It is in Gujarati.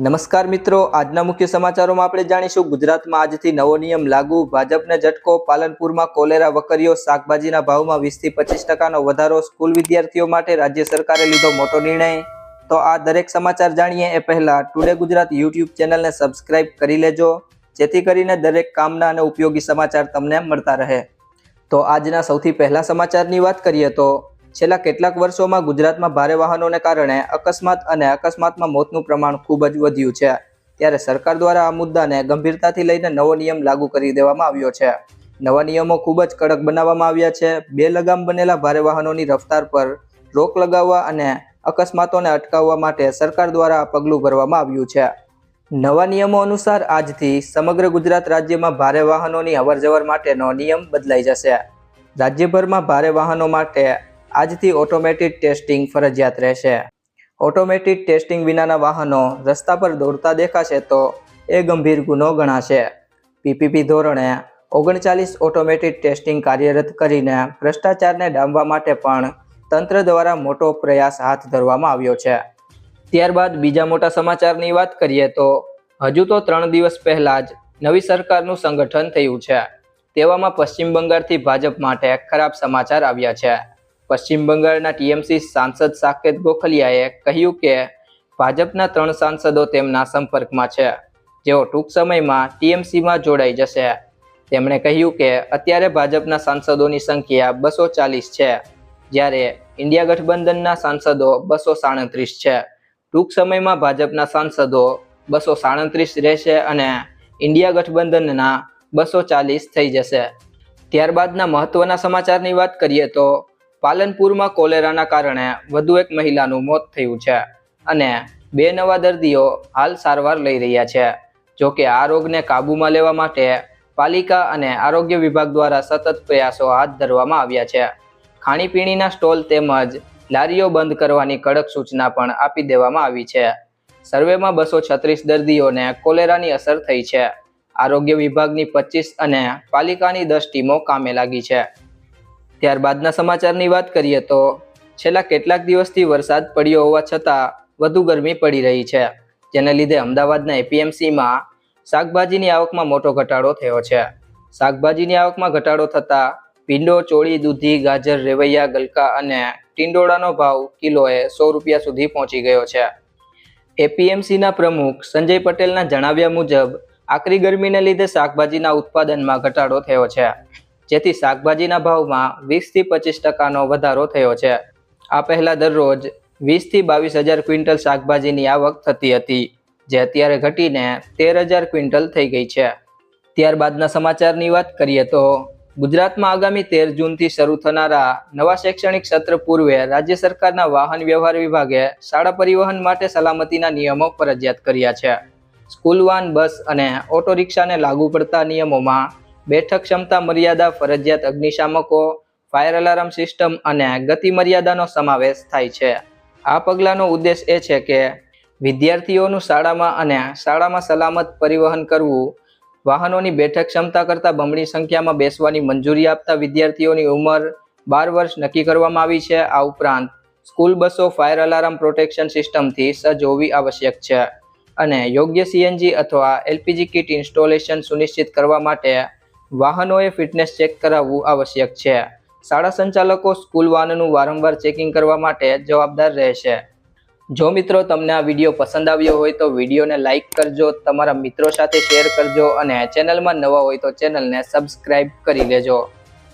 નમસ્કાર મિત્રો, આજના મુખ્ય સમાચારોમાં આપણે જાણીશું ગુજરાતમાં આજથી નવો નિયમ લાગુ. ભાજપને ઝટકો, પાલનપુરમાં કોલેરા વકરીઓ, શાકભાજીના ભાવમાં વીસથી પચીસ ટકાનો વધારો સ્કૂલ વિદ્યાર્થીઓ માટે રાજ્ય સરકારે લીધો મોટો નિર્ણય. તો આ દરેક સમાચાર જાણીએ એ પહેલા ટુડે ગુજરાત યુટ્યુબ ચેનલને સબસ્ક્રાઇબ કરી લેજો, જેથી કરીને દરેક કામના અને ઉપયોગી સમાચાર તમને મળતા રહે. તો આજના સૌથી પહેલા સમાચારની વાત કરીએ તો છેલ્લા કેટલાક વર્ષોમાં ગુજરાતમાં ભારે વાહનોને કારણે અકસ્માત અને અકસ્માતમાં મોતનું પ્રમાણ ખૂબ જ વધ્યું છે. ત્યારે સરકાર દ્વારા આ મુદ્દાને ગંભીરતાથી લઈને નવો નિયમ લાગુ કરી દેવામાં આવ્યો છે. નવા નિયમો ખૂબ જ કડક બનાવવામાં આવ્યા છે. બે લગામ બનેલા ભારે વાહનોની રફતાર પર રોક લગાવવા અને અકસ્માતોને અટકાવવા માટે સરકાર દ્વારા આ પગલું ભરવામાં આવ્યું છે. નવા નિયમો અનુસાર આજથી સમગ્ર ગુજરાત રાજ્યમાં ભારે વાહનોની અવરજવર માટેનો નિયમ બદલાઈ જશે. રાજ્યભરમાં ભારે વાહનો માટે આજથી ઓટોમેટિક ટેસ્ટિંગ ફરજિયાત રહેશે. ઓટોમેટિક ટેસ્ટિંગ વિનાના વાહનો રસ્તા પર દોડતા દેખાશે તો એ ગંભીર ગુનો ગણાશે. પીપીપી ધોરણે ઓગણચાલીસ ઓટોમેટિક ટેસ્ટિંગ કાર્યરત કરીને ભ્રષ્ટાચારને ડામવા માટે પણ તંત્ર દ્વારા મોટો પ્રયાસ હાથ ધરવામાં આવ્યો છે. ત્યારબાદ બીજા મોટા સમાચારની વાત કરીએ તો હજુ તો ત્રણ દિવસ પહેલાં જ નવી સરકારનું સંગઠન થયું છે. તેવામાં પશ્ચિમ બંગાળથી ભાજપ માટે ખરાબ સમાચાર આવ્યા છે. પશ્ચિમ બંગાળના ટીએમસી સાંસદ સાકેત ગોખલિયાએ કહ્યું કે ભાજપના ત્રણ સાંસદો તેમના સંપર્કમાં છે. જેઓ ટૂંક સમયમાં ટીએમસીમાં જોડાઈ જશે. તેમણે કહ્યું કે અત્યારે ભાજપના સાંસદોની સંખ્યા બસો ચાલીસ છે. જ્યારે ઇન્ડિયા ગઠબંધનના સાંસદો બસો સાડત્રીસ છે. ટૂંક સમયમાં ભાજપના સાંસદો બસો સાડત્રીસ રહેશે અને ઇન્ડિયા ગઠબંધનના બસો ચાલીસ થઈ જશે. ત્યારબાદના મહત્વના સમાચારની વાત કરીએ તો પાલનપુરમાં કોલેરાના કારણે વધુ એક મહિલાનું મોત થયું છે અને બે નવા દર્દીઓ હાલ સારવાર લઈ રહ્યા છે. જો કે આ રોગને કાબૂમાં લેવા માટે પાલિકા અને આરોગ્ય વિભાગ દ્વારા સતત પ્રયાસો હાથ ધરવામાં આવ્યા છે. ખાણીપીણીના સ્ટોલ તેમજ લારીઓ બંધ કરવાની કડક સૂચના પણ આપી દેવામાં આવી છે. સર્વેમાં બસો છત્રીસ દર્દીઓને કોલેરાની અસર થઈ છે. આરોગ્ય વિભાગની પચીસ અને પાલિકાની દસ ટીમો કામે લાગી છે. ત્યારબાદના સમાચારની વાત કરીએ તો છેલ્લા કેટલાક દિવસથી વરસાદ પડ્યો હોવા છતાં વધુ ગરમી પડી રહી છે, જેને લીધે અમદાવાદના એપીએમસીમાં શાકભાજીની આવકમાં મોટો ઘટાડો થયો છે. શાકભાજીની આવકમાં ઘટાડો થતાં ભીંડો, ચોળી, દૂધી, ગાજર, રેવૈયા, ગલકા અને ટીંડોળાનો ભાવ કિલોએ સો રૂપિયા સુધી પહોંચી ગયો છે. એપીએમસીના પ્રમુખ સંજય પટેલના જણાવ્યા મુજબ, આકરી ગરમીને લીધે શાકભાજીના ઉત્પાદનમાં ઘટાડો થયો છે. જેથી શાકભાજીના ભાવમાં વીસથી પચીસ ટકાનો વધારો થયો છે. આ પહેલા દરરોજ વીસથી બાવીસ હજાર ક્વિન્ટલ શાકભાજીની આવક થતી હતી, જે અત્યારે ઘટીને તેર હજાર ક્વિન્ટલ થઈ ગઈ છે. ત્યારબાદના સમાચારની વાત કરીએ તો, ગુજરાતમાં આગામી તેર જૂનથી શરૂ થનારા નવા શૈક્ષણિક સત્ર પૂર્વે રાજ્ય સરકારના વાહન વ્યવહાર વિભાગે શાળા પરિવહન માટે સલામતીના નિયમો ફરજિયાત કર્યા છે. સ્કૂલ વાન, બસ અને ઓટો રિક્ષાને લાગુ પડતા નિયમોમાં બેઠક ક્ષમતા, મર્યાદા, ફરજિયાત અગ્નિશામકો ફાયર અલાર્મ સિસ્ટમ અને ગતિ મર્યાદાનો સમાવેશ થાય છે. આ પગલાંનો ઉદ્દેશ એ છે કે વિદ્યાર્થીઓનું શાળામાં અને શાળામાં સલામત પરિવહન કરવું, વાહનોની બેઠક ક્ષમતા કરતાં બમણી સંખ્યામાં બેસવાની મંજૂરી આપતા વિદ્યાર્થીઓની ઉંમર બાર વર્ષ નક્કી કરવામાં આવી છે. આ ઉપરાંત સ્કૂલ બસો ફાયર અલાર્મ પ્રોટેક્શન સિસ્ટમથી સજ્જ હોવી આવશ્યક છે અને યોગ્ય સીએનજી અથવા એલપીજી કિટ ઇન્સ્ટોલેશન સુનિશ્ચિત કરવા માટે વાહનોએ ફિટનેસ ચેક કરાવવું આવશ્યક છે. શાળા સંચાલકો સ્કૂલ વાહનનું વારંવાર ચેકિંગ કરવા માટે જવાબદાર રહેશે. જો મિત્રો તમને આ વીડિયો પસંદ આવ્યો હોય તો વિડીયોને લાઇક કરજો, તમારા મિત્રો સાથે શેર કરજો અને ચેનલમાં નવા હોય તો ચેનલને સબસ્ક્રાઈબ કરી લેજો.